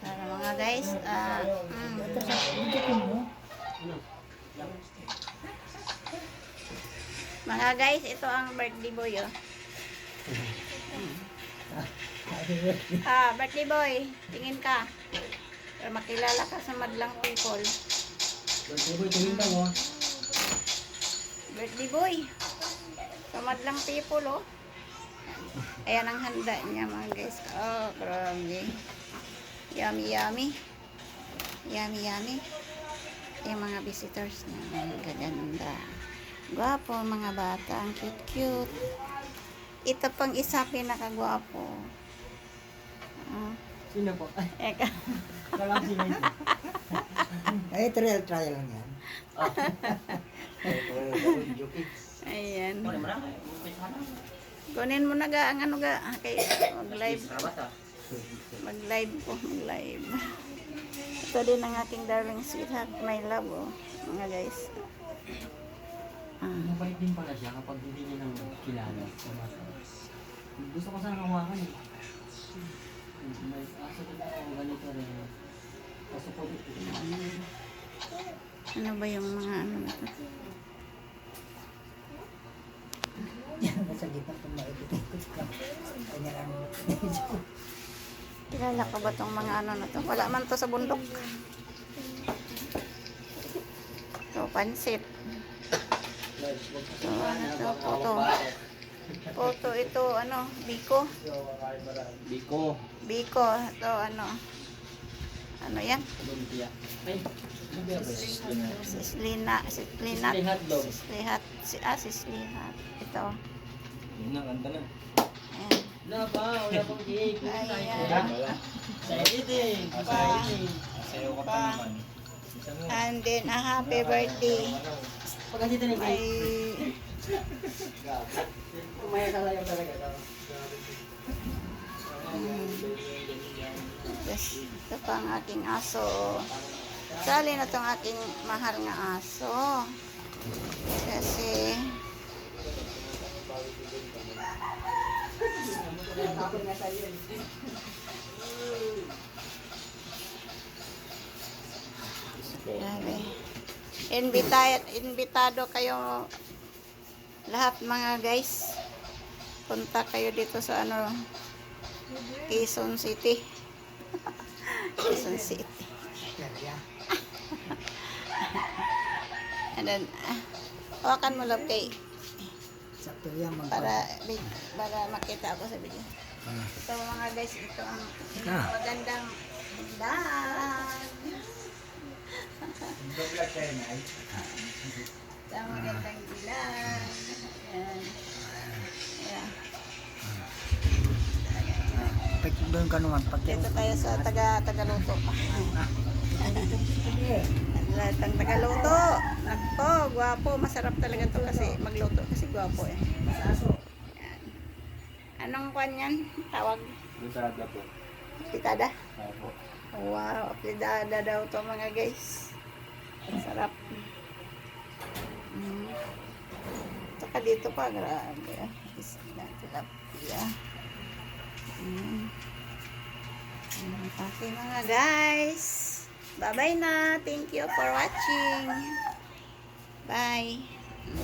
Para mga guys, ah, mm. Ano? mga guys, ito ang birthday boy, oh. Ah, birthday boy, tingin ka. Para makilala ka sa madlang people. Birthday boy, tingin ka mo. Birthday boy. Sa madlang people, oh. Ayan ang handa niya, mga guys. Oh, grabe. Yummy, yummy. Yummy, yummy. Yung mga visitors niya, ang gaganda. Gwapo, mga bata. Ang cute-cute. Ito pang isa pinakagwapo. Ah, Sino po? Ay, eka. kalang sino yun. Ay, trial, trial lang yan. Ay, ito yung video kids. Ayan. Na? Na. Kunin mo na ga, ang ano ga. Kay, mag-live. Ah. Mag-live po, mag-live. Ito din ang aking darling sweetheart, my love, oh. Mga guys. Ah, Mabait din pala siya kapag hindi niya nang kilala. Gusto ko sana hawakan eh. May aso din ako ganito rin. Kaso dito. ano ba yung mga ano na to? Nasa gitna kung maibitin ko sa kanya lang. Kilala ko ba tong mga ano na to? Wala man to sa bundok. Ito, pansit. Ito, ano to? Poto. Poto, ito, ano? Biko. Biko. Biko. Ito, ano? Ano yan? Lumpia. Ay, ba? Sislina. Sislinat. Sisli hotdog. Sislihat. Si, ah, sislihat. Ito. Yun na, kanta na. Wala pa, wala pang cake. Ayan. Sa editing. Sa editing. Sayo ka Pa. And then, a happy birthday. Pag kasi ito ni May... Kumaya ka lang talaga. Mm, yes, ito pa ang aking aso. Sali na itong aking mahal nga aso. Kasi... Grabe. Invitado, invitado kayo lahat mga guys. Punta kayo dito sa ano Quezon City. Quezon City. And then, ah, hawakan mo love kay sakto yan. Mag- para, para makita ako sa video. Ito mga guys, ito ang Ah. magandang daan. Ito ang magandang dilan. Ayan. Ayan. Doon ka naman, pag Dito tayo sa taga Tagaluto. Lahat ng Tagaluto. Nako, gwapo. Masarap talaga to kasi magluto kasi gwapo eh. Yan. Anong kwan yan? Tawag? Lusada po. Pitada? Opo. Wow, pitada daw to mga guys. Sarap. Mm. Tsaka dito pa, grabe. Isda, tilapia. Mm. Mm, Okay mga guys. Bye-bye na. Thank you for watching. Bye.